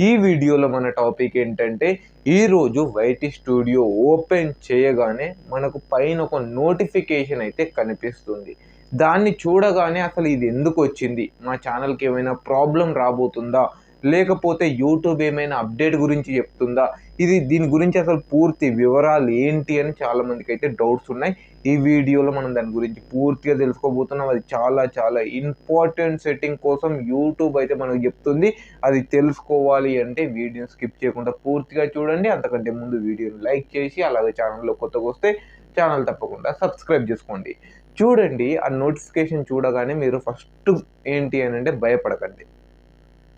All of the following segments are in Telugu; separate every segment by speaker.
Speaker 1: ఈ వీడియోలో మన టాపిక్ ఏంటంటే ఈరోజు వైటీ స్టూడియో ఓపెన్ చేయగానే మనకు పైన ఒక నోటిఫికేషన్ అయితే కనిపిస్తుంది. దాన్ని చూడగానే అసలు ఇది ఎందుకు వచ్చింది? మా ఛానల్కి ఏమైనా ప్రాబ్లం రాబోతుందా? లేకపోతే యూట్యూబ్ ఏమైనా అప్డేట్ గురించి చెప్తుందా? ఇది దీని గురించి అసలు పూర్తి వివరాలు ఏంటి అని చాలామందికి అయితే డౌట్స్ ఉన్నాయి. ఈ వీడియోలో మనం దాని గురించి పూర్తిగా తెలుసుకోబోతున్నాం. అది చాలా చాలా ఇంపార్టెంట్ సెట్టింగ్ కోసం యూట్యూబ్ అయితే మనకు చెప్తుంది. అది తెలుసుకోవాలి అంటే వీడియోని స్కిప్ చేయకుండా పూర్తిగా చూడండి. అంతకంటే ముందు వీడియోని లైక్ చేసి అలాగే ఛానల్లో కొత్తగా వస్తే ఛానల్ తప్పకుండా సబ్స్క్రైబ్ చేసుకోండి. చూడండి ఆ నోటిఫికేషన్ చూడగానే మీరు ఫస్ట్ ఏంటి అని అంటే భయపడకండి.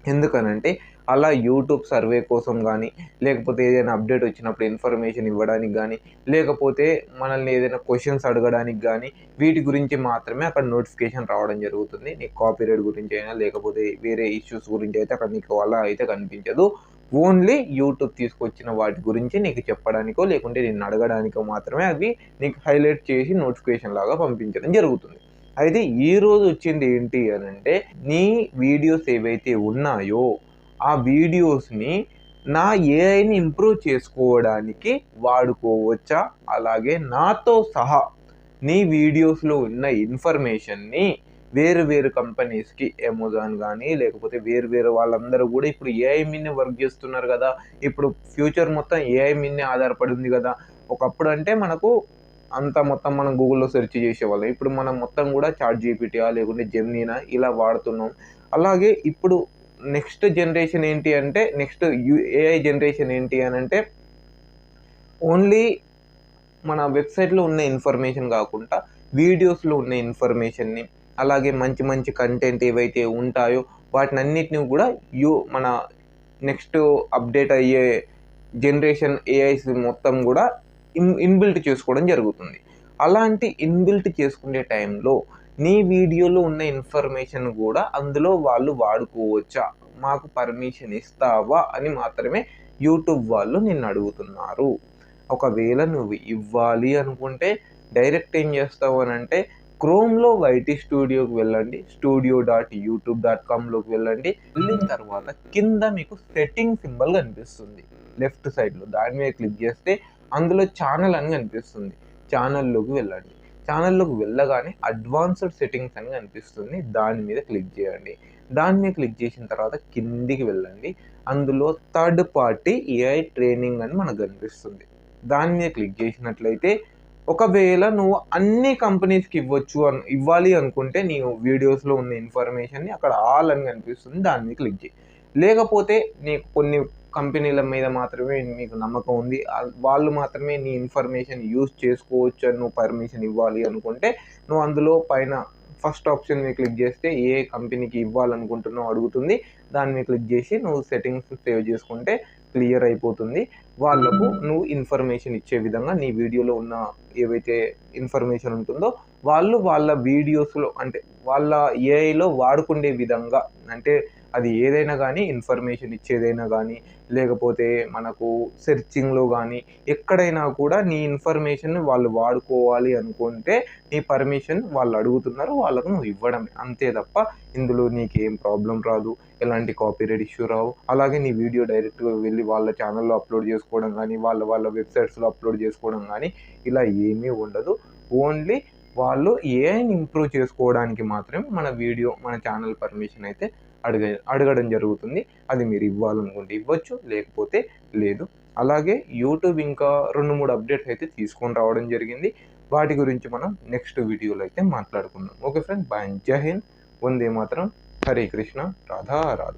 Speaker 1: ఎందుకనంటే అలా యూట్యూబ్ సర్వే కోసం కానీ లేకపోతే ఏదైనా అప్డేట్ వచ్చినప్పుడు ఇన్ఫర్మేషన్ ఇవ్వడానికి కానీ లేకపోతే మనల్ని ఏదైనా క్వశ్చన్స్ అడగడానికి కానీ వీటి గురించి మాత్రమే అక్కడ నోటిఫికేషన్ రావడం జరుగుతుంది. నీకు కాపీరైట్ గురించి అయినా లేకపోతే వేరే ఇష్యూస్ గురించి అయితే అక్కడ నీకు అలా అయితే కనిపించదు. ఓన్లీ యూట్యూబ్ తీసుకొచ్చిన వాటి గురించి నీకు చెప్పడానికో లేకుంటే నిన్ను అడగడానికో మాత్రమే అవి నీకు హైలైట్ చేసి నోటిఫికేషన్ లాగా పంపించడం జరుగుతుంది. అయితే ఈ రోజు వచ్చింది ఏంటి అని అంటే నీ వీడియోస్ ఏవైతే ఉన్నాయో ఆ వీడియోస్ని నా ఏఐని ఇంప్రూవ్ చేసుకోవడానికి వాడుకోవచ్చా? అలాగే నాతో సహా నీ వీడియోస్లో ఉన్న ఇన్ఫర్మేషన్ని వేరు వేరు కంపెనీస్కి అమెజాన్ కానీ లేకపోతే వేరు వేరు వాళ్ళందరూ కూడా ఇప్పుడు ఏఐ మీదనే వర్క్ చేస్తున్నారు కదా. ఇప్పుడు ఫ్యూచర్ మొత్తం ఏఐ మీదనే ఆధారపడి ఉంది కదా. ఒకప్పుడు అంటే మనకు అంతా మొత్తం మనం గూగుల్లో సెర్చ్ చేసేవాళ్ళం. ఇప్పుడు మనం మొత్తం కూడా చాట్ జీపీటీయా లేకుంటే జెమ్నీనా ఇలా వాడుతున్నాం. అలాగే ఇప్పుడు నెక్స్ట్ జనరేషన్ ఏంటి అంటే నెక్స్ట్ యూ ఏఐ జనరేషన్ ఏంటి అని అంటే ఓన్లీ మన వెబ్సైట్లో ఉన్న ఇన్ఫర్మేషన్ కాకుండా వీడియోస్లో ఉన్న ఇన్ఫర్మేషన్ని అలాగే మంచి మంచి కంటెంట్ ఏవైతే ఉంటాయో వాటిని అన్నిటిని కూడా యూ మన నెక్స్ట్ అప్డేట్ అయ్యే జనరేషన్ ఏఐస్ మొత్తం కూడా ఇన్ ఇన్బిల్ట్ చేసుకోవడం జరుగుతుంది. అలాంటి ఇన్బిల్ట్ చేసుకునే టైంలో నీ వీడియోలో ఉన్న ఇన్ఫర్మేషన్ కూడా అందులో వాళ్ళు వాడుకోవచ్చా? మాకు పర్మిషన్ ఇస్తావా? అని మాత్రమే యూట్యూబ్ వాళ్ళు నిన్ను అడుగుతున్నారు. ఒకవేళ నువ్వు ఇవ్వాలి అనుకుంటే డైరెక్ట్ ఏం చేస్తావు అని అంటే క్రోమ్లో వైటీ స్టూడియోకి వెళ్ళండి. స్టూడియో డాట్ యూట్యూబ్ డాట్ కామ్లోకి వెళ్ళండి. వెళ్ళిన తర్వాత కింద మీకు సెట్టింగ్ సింబల్ కనిపిస్తుంది. లెఫ్ట్ సైడ్లో దాని మీద క్లిక్ చేస్తే అందులో ఛానల్ అని కనిపిస్తుంది. ఛానల్లోకి వెళ్ళండి. ఛానల్లోకి వెళ్ళగానే అడ్వాన్స్డ్ సెట్టింగ్స్ అని కనిపిస్తుంది. దాని మీద క్లిక్ చేయండి. దాని మీద క్లిక్ చేసిన తర్వాత కిందికి వెళ్ళండి. అందులో థర్డ్ పార్టీ ఏఐ ట్రైనింగ్ అని మనకు కనిపిస్తుంది. దాని మీద క్లిక్ చేసినట్లయితే ఒకవేళ నువ్వు అన్ని కంపెనీస్కి ఇవ్వచ్చు అని ఇవ్వాలి అనుకుంటే నీ వీడియోస్లో ఉన్న ఇన్ఫర్మేషన్ని అక్కడ ఆల్ అని కనిపిస్తుంది. దాని మీద క్లిక్ చేయి. లేకపోతే నీకు కొన్ని కంపెనీల మీద మాత్రమే మీకు నమ్మకం ఉంది. వాళ్ళు మాత్రమే నీ ఇన్ఫర్మేషన్ యూజ్ చేసుకోవచ్చు అని నువ్వు పర్మిషన్ ఇవ్వాలి అనుకుంటే నువ్వు అందులో పైన ఫస్ట్ ఆప్షన్ మీద క్లిక్ చేస్తే ఏ కంపెనీకి ఇవ్వాలనుకుంటున్నావు అడుగుతుంది. దాన్ని క్లిక్ చేసి నువ్వు సెట్టింగ్స్ సేవ్ చేసుకుంటే క్లియర్ అయిపోతుంది. వాళ్ళకు నువ్వు ఇన్ఫర్మేషన్ ఇచ్చే విధంగా నీ వీడియోలో ఉన్న ఏవైతే ఇన్ఫర్మేషన్ ఉంటుందో వాళ్ళు వాళ్ళ వీడియోస్లో అంటే వాళ్ళ ఏఐలో వాడుకునే విధంగా అంటే అది ఏదైనా కానీ ఇన్ఫర్మేషన్ ఇచ్చేదైనా కానీ లేకపోతే మనకు సెర్చింగ్లో కానీ ఎక్కడైనా కూడా నీ ఇన్ఫర్మేషన్ వాళ్ళు వాడుకోవాలి అనుకుంటే నీ పర్మిషన్ వాళ్ళు అడుగుతున్నారు వాళ్ళకు నువ్వు ఇవ్వడమే. అంతే తప్ప ఇందులో నీకు ఏం ప్రాబ్లం రాదు. ఎలాంటి కాపీరైట్ ఇష్యూ రావు. అలాగే నీ వీడియో డైరెక్ట్గా వెళ్ళి వాళ్ళ ఛానల్లో అప్లోడ్ చేసుకోవడం కానీ వాళ్ళ వాళ్ళ వెబ్సైట్స్లో అప్లోడ్ చేసుకోవడం కానీ ఇలా ఏమీ ఉండదు. ఓన్లీ వాళ్ళు ఏఐని ఇంప్రూవ్ చేసుకోవడానికి మాత్రమే మన వీడియో మన ఛానల్ పర్మిషన్ అయితే అడగ అడగడం జరుగుతుంది. అది మీరు ఇవ్వాలనుకుంటే ఇవ్వచ్చు లేకపోతే లేదు. అలాగే యూట్యూబ్ ఇంకా రెండు మూడు అప్డేట్స్ అయితే తీసుకొని రావడం జరిగింది. వాటి గురించి మనం నెక్స్ట్ వీడియోలో అయితే మాట్లాడుకుందాం. ఓకే ఫ్రెండ్ బాయ్ జై హింద్. వందే మాత్రం. హరే కృష్ణ. రాధా రాధా.